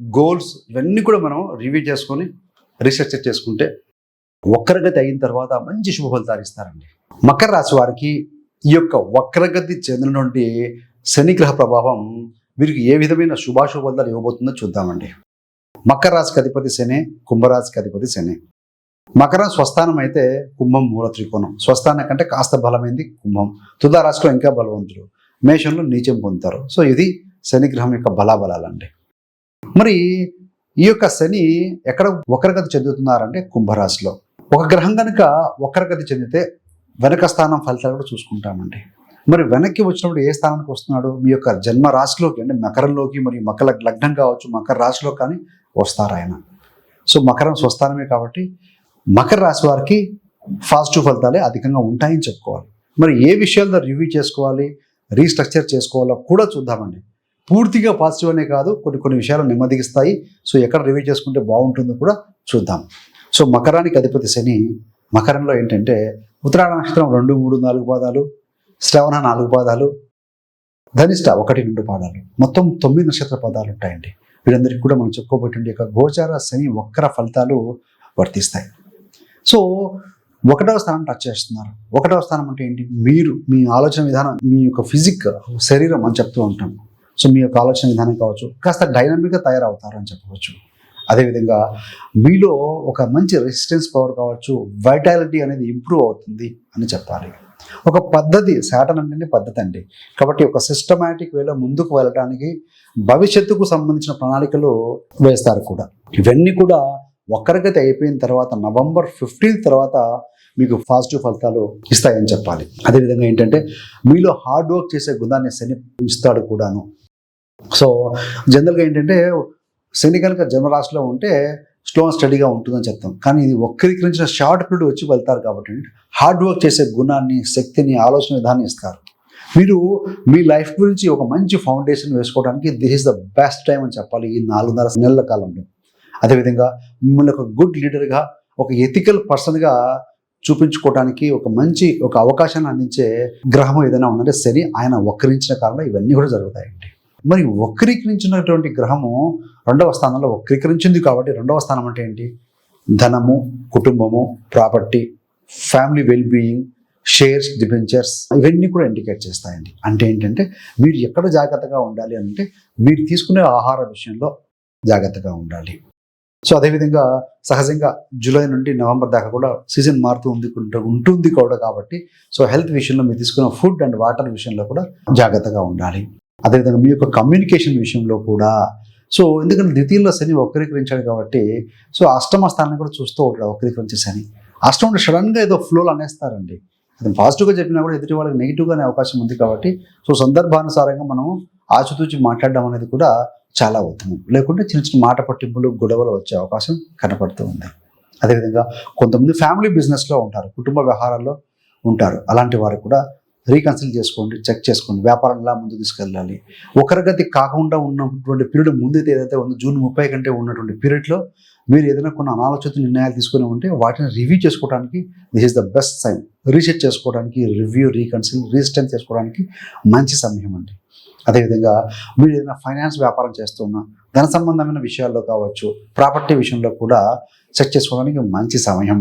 Goals ఇవన్నీ కూడా మనం రివ్యూ చేసుకొని రీసెర్చ్ చేసుకుంటే వక్రగతి అయిన తర్వాత మంచి శుభ ఫలితాలు ఇస్తారండి మకర రాశి వారికి ఈ యొక్క వక్రగతి చెందినటువంటి శనిగ్రహ ప్రభావం వీరికి ఏ విధమైన శుభాశుభ ఫలితాలు ఇవ్వబోతుందో చూద్దామండి. మకర రాశికి అధిపతి శని కుంభరాశికి అధిపతి శని. మకరం స్వస్థానం అయితే కుంభం మూల త్రికోణం. స్వస్థానం కంటే కాస్త బలమైంది కుంభం. తుదా రాశిలో ఇంకా బలవంతులు. మేషంలో నీచం పొందుతారు. సో ఇది శనిగ్రహం యొక్క బలాబలాలండి. మరి ఈ యొక్క శని ఎక్కడ వక్రగతి చెందుతున్నారంటే కుంభరాశిలో. ఒక గ్రహం కనుక వక్రగతి చెందితే వెనక స్థానం ఫలితాలు కూడా చూసుకుంటామండి. మరి వెనక్కి వచ్చినప్పుడు ఏ స్థానానికి వస్తున్నాడు? మీ యొక్క జన్మ రాశిలోకి అంటే మకరంలోకి మరి మకర లగ్నం కావచ్చు మకర రాశిలో కానీ వస్తారు ఆయన? సో మకరం స్వస్థానమే కాబట్టి మకర రాశి వారికి పాజిటివ్ ఫలితాలే అధికంగా ఉంటాయని చెప్పుకోవాలి. మరి ఏ విషయాల్లో రివ్యూ చేసుకోవాలి? రీస్ట్రక్చర్ చేసుకోవాలో కూడా చూద్దామండి. పూర్తిగా పాజిటివ్ అనే కాదు కొన్ని కొన్ని విషయాలు నెమ్మదిగిస్తాయి సో ఎక్కడ రివ్యూ చేసుకుంటే బాగుంటుందో కూడా చూద్దాం. సో మకరానికి అధిపతి శని మకరంలో ఏంటంటే ఉత్తరాయణ నక్షత్రం రెండు మూడు నాలుగు పాదాలు శ్రవణ నాలుగు పాదాలు ధనిష్ట ఒకటి రెండు పాదాలు. మొత్తం తొమ్మిది నక్షత్ర పదాలు ఉంటాయండి. వీరందరికీ కూడా మనం చెప్పుకోబట్టి యొక్క గోచార శని వక్ర ఫలితాలు వర్తిస్తాయి. సో ఒకటవ స్థానం టచ్ చేస్తున్నారు. ఒకటవ స్థానం అంటే ఏంటి? మీరు మీ ఆలోచన విధానం మీ యొక్క ఫిజిక్ శరీరం అని చెప్తూ ఉంటాం. సో మీ యొక్క ఆలోచన విధానం కావచ్చు కాస్త డైనమిక్గా తయారవుతారు అని చెప్పవచ్చు. అదేవిధంగా మీలో ఒక మంచి రెసిస్టెన్స్ పవర్ కావచ్చు వైటాలిటీ అనేది ఇంప్రూవ్ అవుతుంది అని చెప్పాలి. ఒక పద్ధతి శాటన్ అంటేనే పద్ధతి అండి. కాబట్టి ఒక సిస్టమేటిక్ వేలో ముందుకు వెళ్ళడానికి భవిష్యత్తుకు సంబంధించిన ప్రణాళికలు వేస్తారు కూడా. ఇవన్నీ కూడా ఒక్కరికైతే అయిపోయిన తర్వాత నవంబర్ ఫిఫ్టీన్త్ తర్వాత మీకు పాజిటివ్ ఫలితాలు ఇస్తాయని చెప్పాలి. అదేవిధంగా ఏంటంటే మీలో హార్డ్ వర్క్ చేసే గుణాన్ని శని ఇస్తాడు కూడాను. సో జనరల్గా ఏంటంటే శని కనుక జన్మరాశిలో ఉంటే స్లో అండ్ స్టడీగా ఉంటుందని చెప్తాం. కానీ ఇది వక్రీకరించిన షార్ట్ పీరియడ్ వచ్చి వెళ్తారు కాబట్టి హార్డ్ వర్క్ చేసే గుణాన్ని శక్తిని ఆలోచన విధాన్ని ఇస్తారు మీరు మీ లైఫ్ గురించి ఒక మంచి ఫౌండేషన్ వేసుకోవడానికి this is the best time అని చెప్పాలి ఈ నాలుగున్నర నెలల కాలంలో. అదేవిధంగా మిమ్మల్ని ఒక గుడ్ లీడర్గా ఒక ఎథికల్ పర్సన్గా చూపించుకోవడానికి ఒక మంచి ఒక అవకాశాన్ని అందించే గ్రహం ఏదైనా ఉందంటే శని ఆయన వక్రించిన కాలంలో ఇవన్నీ కూడా జరుగుతాయండి. మరి వక్రీకరించినటువంటి గ్రహము రెండవ స్థానంలో వక్రీకరించింది కాబట్టి రెండవ స్థానం అంటే ఏంటి? ధనము కుటుంబము property family well being shares debentures ఇవన్నీ కూడా ఇండికేట్ చేస్తాయండి. అంటే ఏంటంటే మీరు ఎక్కడ జాగ్రత్తగా ఉండాలి అంటే మీరు తీసుకునే ఆహార విషయంలో జాగ్రత్తగా ఉండాలి. సో అదేవిధంగా సహజంగా జూలై నుండి నవంబర్ దాకా కూడా సీజన్ మారుతూ ఉంది ఉంటుంది కూడా కాబట్టి సో హెల్త్ విషయంలో మీరు తీసుకున్న ఫుడ్ అండ్ వాటర్ విషయంలో కూడా జాగ్రత్తగా ఉండాలి. అదేవిధంగా మీ యొక్క కమ్యూనికేషన్ విషయంలో కూడా. సో ఎందుకంటే ద్వితీయంలో శని వక్రీకరించాడు కాబట్టి సో అష్టమ స్థానాన్ని కూడా చూస్తూ ఉంటాడు వక్రీకరించే శని. అష్టం సడన్గా ఏదో ఫ్లోలు అనేస్తారండి. అది పాజిటివ్గా చెప్పినా కూడా ఎదుటి వాళ్ళకి నెగిటివ్గానే అవకాశం ఉంది కాబట్టి సో సందర్భానుసారంగా మనం ఆచితూచి మాట్లాడడం అనేది కూడా చాలా ఉత్తమం. లేకుంటే చిన్న చిన్న మాట పట్టింపులు గొడవలు వచ్చే అవకాశం కనపడుతూ ఉంది. అదేవిధంగా కొంతమంది ఫ్యామిలీ బిజినెస్లో ఉంటారు కుటుంబ వ్యవహారాల్లో ఉంటారు. అలాంటి వారు కూడా రీకన్సిల్ చేసుకోండి చెక్ చేసుకోండి వ్యాపారం ఎలా ముందు తీసుకెళ్ళాలి. ఒకరిగతి కాకుండా ఉన్నటువంటి పీరియడ్ ముందైతే ఏదైతే ఉందో జూన్ ముప్పై కంటే ఉన్నటువంటి పీరియడ్లో మీరు ఏదైనా కొన్ని అనాలోచిత నిర్ణయాలు తీసుకుని ఉంటే వాటిని రివ్యూ చేసుకోవడానికి this is the best sign research చేసుకోవడానికి రివ్యూ రీకన్సిల్ రీస్టెన్స్ చేసుకోవడానికి మంచి సమయం అండి. అదేవిధంగా మీరు ఏదైనా ఫైనాన్స్ వ్యాపారం చేస్తున్నా ధన సంబంధమైన విషయాల్లో కావచ్చు ప్రాపర్టీ విషయంలో కూడా చెక్ చేసుకోవడానికి మంచి సమయం.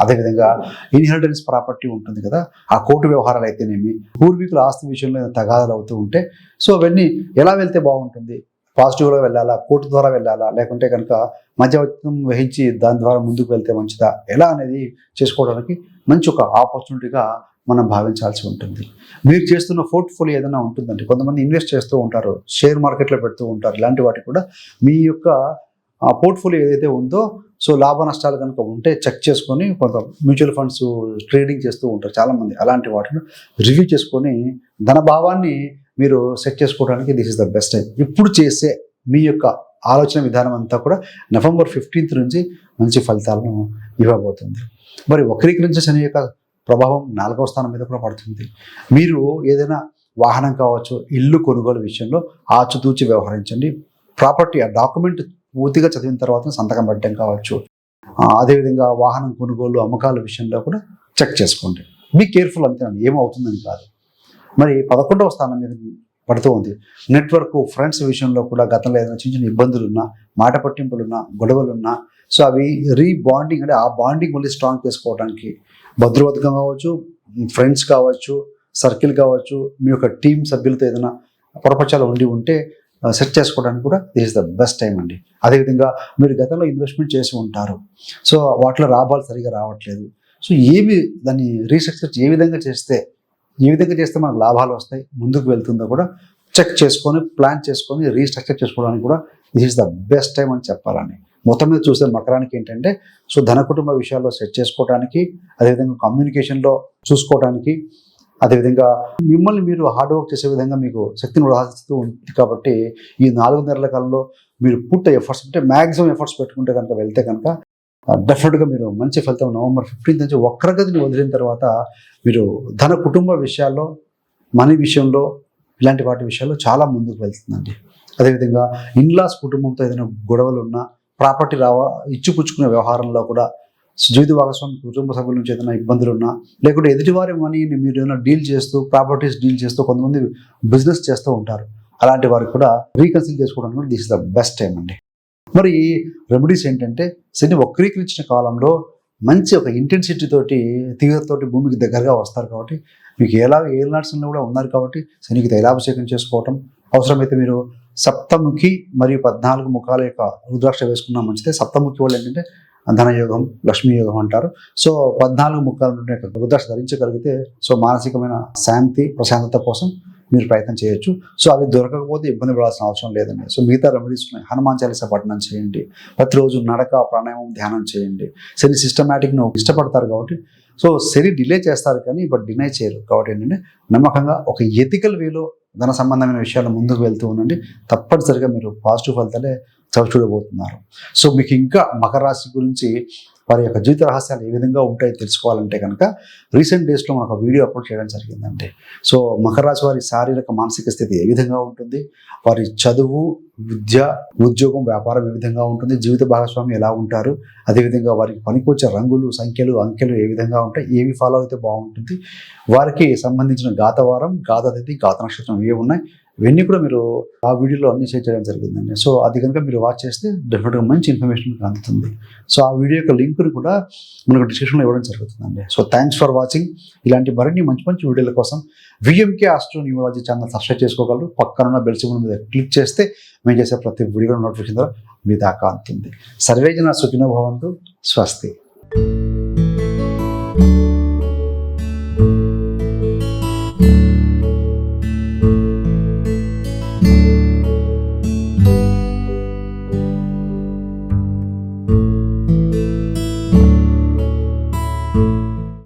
అదేవిధంగా ఇన్హెరిటెన్స్ ప్రాపర్టీ ఉంటుంది కదా ఆ కోర్టు వ్యవహారాలు అయితేనేమి పూర్వీకుల ఆస్తి విషయంలో తగాదాలు అవుతూ ఉంటే సో అవన్నీ ఎలా వెళ్తే బాగుంటుంది? పాజిటివ్గా వెళ్ళాలా? కోర్టు ద్వారా వెళ్ళాలా? లేకుంటే కనుక మధ్యవర్తం వహించి దాని ద్వారా ముందుకు వెళ్తే మంచిదా? ఎలా అనేది చేసుకోవడానికి మంచి ఒక ఆపర్చునిటీగా మనం భావించాల్సి ఉంటుంది. మీరు చేస్తున్న పోర్ట్ఫోలియో ఏదైనా ఉంటుందంటే కొంతమంది ఇన్వెస్ట్ చేస్తూ ఉంటారు షేర్ మార్కెట్లో పెడుతూ ఉంటారు ఇలాంటి వాటికి కూడా మీ యొక్క పోర్ట్ఫోలియో ఏదైతే ఉందో సో లాభ నష్టాలు కనుక ఉంటే చెక్ చేసుకొని కొంత మ్యూచువల్ ఫండ్స్ ట్రేడింగ్ చేస్తూ ఉంటారు చాలామంది. అలాంటి వాటిని రివ్యూ చేసుకొని ధన భావాన్ని మీరు సెట్ చేసుకోవడానికి this is the best time ఇప్పుడు చేసే మీ యొక్క ఆలోచన విధానం అంతా కూడా నవంబర్ ఫిఫ్టీన్త్ నుంచి మంచి ఫలితాలను ఇవ్వబోతుంది. మరి వక్రీకరించే శని యొక్క ప్రభావం నాలుగవ స్థానం మీద కూడా పడుతుంది. మీరు ఏదైనా వాహనం కావచ్చు ఇల్లు కొనుగోలు విషయంలో ఆచితూచి వ్యవహరించండి. ప్రాపర్టీ ఆ డాక్యుమెంట్ పూర్తిగా చదివిన తర్వాత సంతకం పెట్టడం కావచ్చు. అదేవిధంగా వాహనం కొనుగోలు అమ్మకాల విషయంలో కూడా చెక్ చేసుకోండి. బీ కేర్ఫుల్ అంతేనండి ఏమవుతుందని కాదు. మరి పదకొండవ స్థానం మీద పడుతూ ఉంది. నెట్వర్క్ ఫ్రెండ్స్ విషయంలో కూడా గతంలో ఏదైనా చిన్న చిన్న ఇబ్బందులున్నా మాట పట్టింపులున్నా గొడవలున్నా సో అవి రీబాండింగ్ అంటే ఆ బాండింగ్ మళ్ళీ స్ట్రాంగ్ చేసుకోవడానికి భద్రవతకం కావచ్చు ఫ్రెండ్స్ కావచ్చు సర్కిల్ కావచ్చు మీ యొక్క టీం సభ్యులతో ఏదైనా పొరపక్షాలు ఉండి ఉంటే సెట్ చేసుకోవడానికి కూడా this is the best time అండి. అదేవిధంగా మీరు గతంలో ఇన్వెస్ట్మెంట్ చేసి ఉంటారు. సో వాటిలో లాభాలు సరిగా రావట్లేదు. సో ఏవి దాన్ని రీస్ట్రక్చర్ ఏ విధంగా చేస్తే ఏ విధంగా చేస్తే మనకు లాభాలు వస్తాయి ముందుకు వెళ్తుందో కూడా చెక్ చేసుకొని ప్లాన్ చేసుకొని రీస్ట్రక్చర్ చేసుకోవడానికి కూడా this is the best time అని చెప్పాలండి. మొత్తం మీద చూస్తే మకరానికి ఏంటంటే సో ధన కుటుంబ విషయాల్లో సెట్ చేసుకోవడానికి అదేవిధంగా కమ్యూనికేషన్లో చూసుకోవడానికి అదేవిధంగా మిమ్మల్ని మీరు హార్డ్ వర్క్ చేసే విధంగా మీకు శక్తిని ఉదాహరిస్తూ ఉంది కాబట్టి ఈ నాలుగు నెలల కాలంలో మీరు పూర్తి ఎఫర్ట్స్ అంటే మ్యాక్సిమం ఎఫర్ట్స్ పెట్టుకుంటే కనుక వెళ్తే కనుక డెఫినెట్గా మీరు మంచి ఫలితం నవంబర్ ఫిఫ్టీన్త్ నుంచి వక్రగతిని వదిలిన తర్వాత మీరు ధన కుటుంబ విషయాల్లో మనీ విషయంలో ఇలాంటి వాటి విషయాల్లో చాలా ముందుకు వెళ్తుందండి. అదేవిధంగా ఇన్లాస్ కుటుంబంతో ఏదైనా గొడవలు ఉన్నా ప్రాపర్టీ రావా ఇచ్చిపుచ్చుకునే వ్యవహారంలో కూడా జీవిత భాగస్వామి కుటుంబ సభ్యుల నుంచి ఏదైనా ఇబ్బందులు ఉన్నా లేకుంటే ఎదుటివారి మనీని మీరు ఏదైనా డీల్ చేస్తూ ప్రాపర్టీస్ డీల్ చేస్తూ కొంతమంది బిజినెస్ చేస్తూ ఉంటారు. అలాంటి వారికి కూడా రీకన్సిల్ చేసుకోవడానికి కూడా this is the best time అండి. మరి రెమెడీస్ ఏంటంటే శని వక్రీకరించిన కాలంలో మంచి ఒక ఇంటెన్సిటీ తోటి తీవ్రతోటి భూమికి దగ్గరగా వస్తారు కాబట్టి మీకు ఎలా ఏ కూడా ఉన్నారు కాబట్టి శనికి తైలాభిషేకం చేసుకోవటం అవసరమైతే మీరు సప్తముఖి మరియు పద్నాలుగు ముఖాల యొక్క రుద్రాక్ష వేసుకున్నా మంచిదే. సప్తముఖి వాళ్ళు ఏంటంటే ధనయోగం లక్ష్మీ యోగం అంటారు. సో పద్నాలుగు ముఖాలు నుండి రుద్రాక్ష ధరించగలిగితే సో మానసికమైన శాంతి ప్రశాంతత కోసం మీరు ప్రయత్నం చేయొచ్చు. సో అవి దొరకకపోతే ఇబ్బంది పడాల్సిన అవసరం లేదండి. సో మిగతా రెమెడీస్ ఉన్నాయి. హనుమాన్ చాలీసా పఠనం చేయండి. ప్రతిరోజు నడక ప్రాణాయామం ధ్యానం చేయండి. సో సిస్టమేటిక్ను ఇష్టపడతారు కాబట్టి సో శని డిలే చేస్తారు కానీ బట్ డినై చేయరు. కాబట్టి ఏంటంటే నమ్మకంగా ఒక ఎథికల్ వేలో ధన సంబంధమైన విషయాలు ముందుకు వెళ్తూ ఉండండి. తప్పనిసరిగా మీరు పాజిటివ్ ఫలితాలే చవి చూడబోతున్నారు సో మీకు ఇంకా మకర రాశి గురించి వారి యొక్క జీవిత రహస్యాలు ఏ విధంగా ఉంటాయో తెలుసుకోవాలంటే కనుక రీసెంట్ డేస్లో మనకు ఒక వీడియో అప్లోడ్ చేయడం జరిగిందండి. సో మకర రాశి వారి శారీరక మానసిక స్థితి ఏ విధంగా ఉంటుంది? వారి చదువు విద్య ఉద్యోగం వ్యాపారం ఏ విధంగా ఉంటుంది? జీవిత భాగస్వామి ఎలా ఉంటారు? అదేవిధంగా వారికి పనికొచ్చే రంగులు సంఖ్యలు అంకెలు ఏ విధంగా ఉంటాయి? ఏవి ఫాలో అయితే బాగుంటుంది? వారికి సంబంధించిన గాతవారం గాత తిథి గాత నక్షత్రం ఏ ఉన్నాయి? ఇవన్నీ కూడా మీరు ఆ వీడియోలో అన్ని షేర్ చేయడం జరిగిందండి. సో అది కనుక మీరు వాచ్ చేస్తే డెఫినెట్గా మంచి ఇన్ఫర్మేషన్ మీకు అందుతుంది. సో ఆ వీడియో యొక్క లింక్ని కూడా మనకు డిస్క్రిప్షన్లో ఇవ్వడం జరుగుతుందండి. సో థ్యాంక్స్ ఫర్ వాచింగ్ ఇలాంటి మరిన్ని మంచి మంచి వీడియోల కోసం VMK astro numerology channel subscribe చేసుకోగలరు. పక్కనున్న బెల్ సింబల్ మీద క్లిక్ చేస్తే మేము చేసే ప్రతి వీడియో నోటిఫికేషన్ ద్వారా మీ దాకా అందుతుంది. సర్వేజన సుఖినో భవంతు. స్వస్తి.